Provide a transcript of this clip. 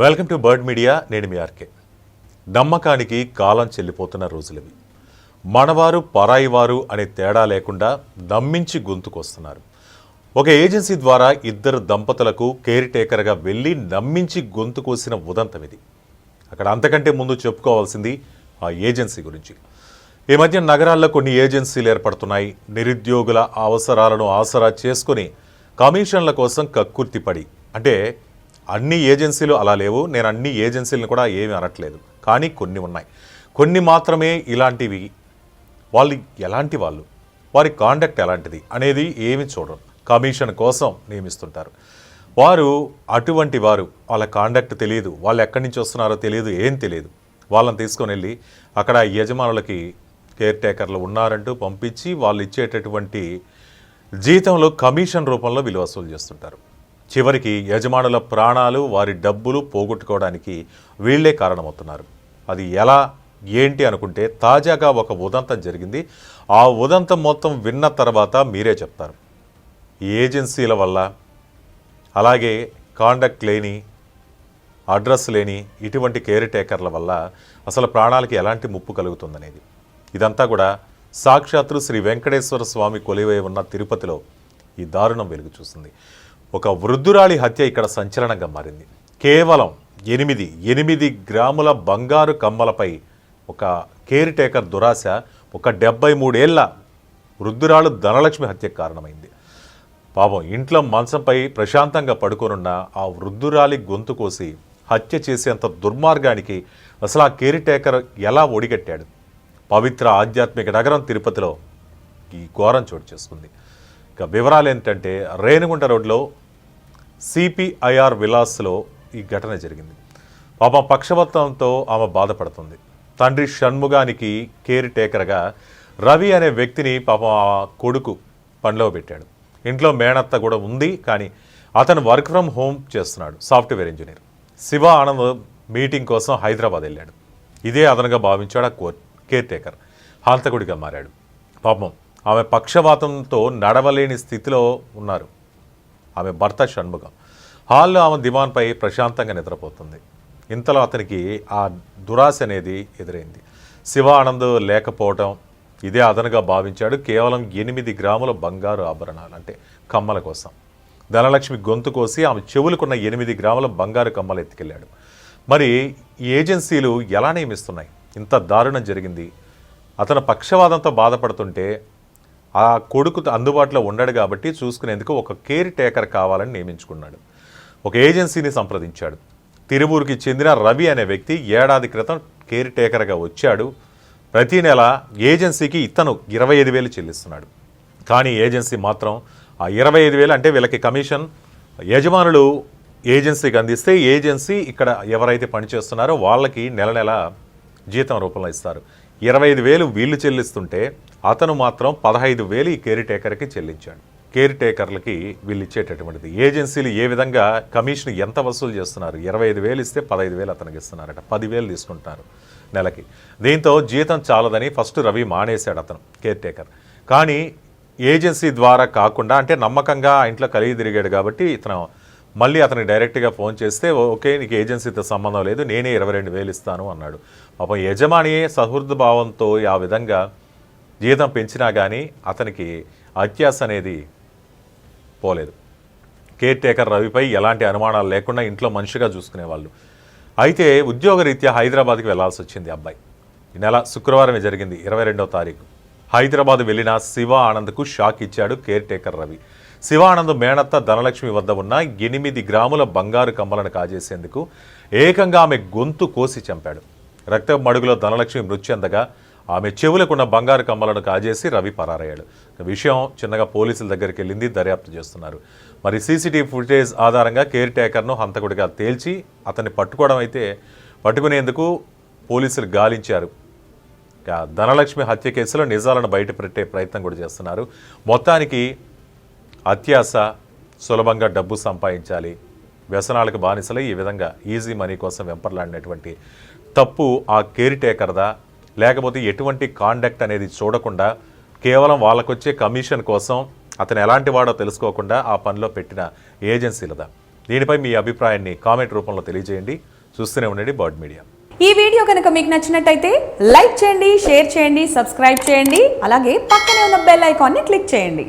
Welcome to bird media నేను మీ RK. నమ్మకానికి కాలం చెల్లిపోతున్న రోజులవి. మనవారు పరాయివారు అనే తేడా లేకుండా నమ్మించి గొంతుకొస్తున్నారు. ఒక ఏజెన్సీ ద్వారా ఇద్దరు దంపతులకు కేర్ టేకర్గా వెళ్ళి నమ్మించి గొంతు కోసిన ఉదంతం ఇది అక్కడ అంతకంటే ముందు చెప్పుకోవాల్సింది ఆ ఏజెన్సీ గురించి. ఈ మధ్య నగరాల్లో కొన్ని ఏజెన్సీలు ఏర్పడుతున్నాయి. నిరుద్యోగుల అవసరాలను ఆసరా చేసుకుని కమిషన్ల కోసం కక్కుర్తిపడి అంటే అన్ని ఏజెన్సీలు అలా లేవు. నేను అన్ని ఏజెన్సీలను కూడా ఏమీ అనట్లేదు. కానీ కొన్ని ఉన్నాయి. కొన్ని మాత్రమే ఇలాంటివి. వాళ్ళు ఎలాంటి వాళ్ళు? వారి కాండక్ట్ ఎలాంటిది? అనేది ఏమి చూడరు. కమిషన్ కోసం నియమిస్తుంటారు. వారు అటువంటి వారు. వాళ్ళ కాండక్ట్ తెలియదు. వాళ్ళు ఎక్కడి నుంచి వస్తున్నారో తెలియదు. ఏం తెలియదు. వాళ్ళని తీసుకొని వెళ్ళి అక్కడ యజమానులకి కేర్ టేకర్లు ఉన్నారంటూ పంపించి వాళ్ళు ఇచ్చేటటువంటి జీతంలో కమిషన్ రూపంలో విలువ వసూలు చేస్తుంటారు. చివరికి యజమానుల ప్రాణాలు వారి డబ్బులు పోగొట్టుకోవడానికి వీళ్ళే కారణమవుతున్నారు. అది ఎలా ఏంటి అనుకుంటే తాజాగా ఒక ఉదంతం జరిగింది. ఆ ఉదంతం మొత్తం విన్న తర్వాత మీరే చెప్తారు. ఈ ఏజెన్సీల వల్ల అలాగే కాండక్ట్ లేని అడ్రస్ లేని ఇటువంటి కేర్ టేకర్ల వల్ల అసలు ప్రాణాలకి ఎలాంటి ముప్పు కలుగుతుందనేది. ఇదంతా కూడా సాక్షాత్తు శ్రీ వెంకటేశ్వర స్వామి కొలివై ఉన్న తిరుపతిలో ఈ దారుణం వెలుగు చూస్తుంది ఒక వృద్ధురాలి హత్య ఇక్కడ సంచలనంగా మారింది. కేవలం ఎనిమిది ఎనిమిది గ్రాముల బంగారు కమ్మలపై ఒక కేర్ టేకర్ దురాశ ఒక డెబ్బై మూడేళ్ళ వృద్ధురాలు ధనలక్ష్మి హత్యకు కారణమైంది. పాపం ఇంట్లో మంచంపై ప్రశాంతంగా పడుకోనున్న ఆ వృద్ధురాలి గొంతు కోసి హత్య చేసేంత దుర్మార్గానికి అసలు ఆ కేర్ టేకర్ ఎలా ఒడిగట్టాడు? పవిత్ర ఆధ్యాత్మిక నగరం తిరుపతిలో ఈ ఘోరం చోటు చేసుకుంది. ఇక వివరాలు ఏంటంటే రేణుగుంట రోడ్లో సిపిఐఆర్ విలాస్లో ఈ ఘటన జరిగింది. పాపం పక్షవత్వంతో ఆమె బాధపడుతుంది. తండ్రి షణ్ముగానికి కేర్ టేకర్గా రవి అనే వ్యక్తిని పాపం ఆ కొడుకు పనిలో పెట్టాడు. ఇంట్లో మేనత్త కూడా ఉంది కానీ అతను వర్క్ ఫ్రమ్ హోమ్ చేస్తున్నాడు software engineer. Shiva Anand meeting కోసం హైదరాబాద్ వెళ్ళాడు. ఇదే అదనంగా భావించాడు ఆ కేర్ టేకర్. హంతకుడిగా మారాడు. పాపం ఆమె పక్షవాతంతో నడవలేని స్థితిలో ఉన్నారు. ఆమె భర్త షణ్ముఖం. హాల్లో ఆమె దివాన్పై ప్రశాంతంగా నిద్రపోతుంది. ఇంతలో అతనికి ఆ దురాశ అనేది ఎదురైంది. శివ ఆనంద్ లేకపోవటం ఇదే అదనుగా భావించాడు. కేవలం ఎనిమిది గ్రాముల బంగారు ఆభరణాలు అంటే కమ్మల కోసం. ధనలక్ష్మి గొంతు కోసి ఆమె చెవులకున్న ఎనిమిది గ్రాముల బంగారు కమ్మలు ఎత్తుకెళ్ళాడు. మరి ఈ ఏజెన్సీలు ఎలా నియమిస్తున్నాయి? ఇంత దారుణం జరిగింది. అతను పక్షవాదంతో బాధపడుతుంటే ఆ కొడుకు అందుబాటులో ఉండడు కాబట్టి చూసుకునేందుకు ఒక కేర్ టేకర్ కావాలని నియమించుకున్నాడు. ఒక ఏజెన్సీని సంప్రదించాడు. తిరువూరుకి చెందిన రవి అనే వ్యక్తి ఏడాది క్రితం కేర్ టేకర్గా వచ్చాడు. ప్రతి నెల ఏజెన్సీకి ఇతను ఇరవై ఐదు వేలు చెల్లిస్తున్నాడు. కానీ ఏజెన్సీ మాత్రం ఆ ఇరవై ఐదు వేలు అంటే వీళ్ళకి కమిషన్ యజమానులు ఏజెన్సీకి అందిస్తే ఏజెన్సీ ఇక్కడ ఎవరైతే పనిచేస్తున్నారో వాళ్ళకి నెల నెల జీతం రూపంలో ఇస్తారు. ఇరవై ఐదు వేలు వీళ్ళు చెల్లిస్తుంటే అతను మాత్రం పదహైదు వేలు ఈ కేర్ టేకర్కి చెల్లించాడు. కేర్ టేకర్లకి వీళ్ళు ఇచ్చేటటువంటిది. ఏజెన్సీలు ఏ విధంగా కమిషన్ ఎంత వసూలు చేస్తున్నారు? ఇరవై ఐదు వేలు ఇస్తే పదహైదు వేలు అతనికి ఇస్తున్నారట. పదివేలు తీసుకుంటున్నారు నెలకి. దీంతో జీతం చాలదని ఫస్ట్ రవి మానేశాడు అతను కేర్ టేకర్. కానీ ఏజెన్సీ ద్వారా కాకుండా అంటే నమ్మకంగా ఇంట్లో కలిగి తిరిగాడు కాబట్టి ఇతను మళ్ళీ అతనికి డైరెక్ట్గా ఫోన్ చేస్తే ఓకే నీకు ఏజెన్సీతో సంబంధం లేదు నేనే ఇరవై రెండు వేలు ఇస్తాను అన్నాడు. పాపం యజమాని సహృద్భావంతో ఆ విధంగా జీతం పెంచినా కానీ అతనికి అత్యాస అనేది పోలేదు. కేర్ టేకర్ రవిపై ఎలాంటి అనుమానాలు లేకుండా ఇంట్లో మనిషిగా చూసుకునేవాళ్ళు. అయితే ఉద్యోగరీత్యా హైదరాబాద్కి వెళ్ళాల్సి వచ్చింది అబ్బాయి. ఈ నెల శుక్రవారమే జరిగింది ఇరవై రెండవ తారీఖు. హైదరాబాద్ వెళ్ళిన శివ ఆనంద్కు షాక్ ఇచ్చాడు కేర్ టేకర్ రవి శివానంద్ మేనత్త ధనలక్ష్మి వద్ద ఉన్న ఎనిమిది గ్రాముల బంగారు కమ్మలను కాజేసేందుకు ఏకంగా ఆమె గొంతు కోసి చంపాడు. రక్త మడుగులో ధనలక్ష్మి మృత్యందగా ఆమె చెవులకున్న బంగారు కమ్మలను కాజేసి రవి పరారయ్యాడు. విషయం చిన్నగా పోలీసుల దగ్గరికి వెళ్ళింది దర్యాప్తు చేస్తున్నారు. మరి సీసీటీవీ ఫుటేజ్ ఆధారంగా కేర్ టేకర్ను హంతకుడిగా తేల్చి అతన్ని పట్టుకోవడం అయితే పట్టుకునేందుకు పోలీసులు గాలించారు. ధనలక్ష్మి హత్య కేసులో నిజాలను బయటపెట్టే ప్రయత్నం కూడా చేస్తున్నారు. మొత్తానికి అత్యాశ సులభంగా డబ్బు సంపాదించాలి. వ్యసనాలకు బానిసలై ఈ విధంగా ఈజీ మనీ కోసం వెంపర్లాడినటువంటి తప్పు ఆ కేర్ టేకర్దా? లేకపోతే ఎటువంటి కాండక్ట్ అనేది చూడకుండా కేవలం వాళ్ళకొచ్చే కమిషన్ కోసం అతను ఎలాంటి వాడో తెలుసుకోకుండా ఆ పనిలో పెట్టిన ఏజెన్సీలదా దీనిపై మీ అభిప్రాయాన్ని కామెంట్ రూపంలో తెలియజేయండి. చూస్తూనే ఉండండి బర్డ్ మీడియా. ఈ వీడియో కనుక మీకు నచ్చినట్టయితే లైక్ చేయండి షేర్ చేయండి సబ్స్క్రైబ్ చేయండి అలాగే పక్కనే ఉన్న బెల్ ఐకాన్ని క్లిక్ చేయండి.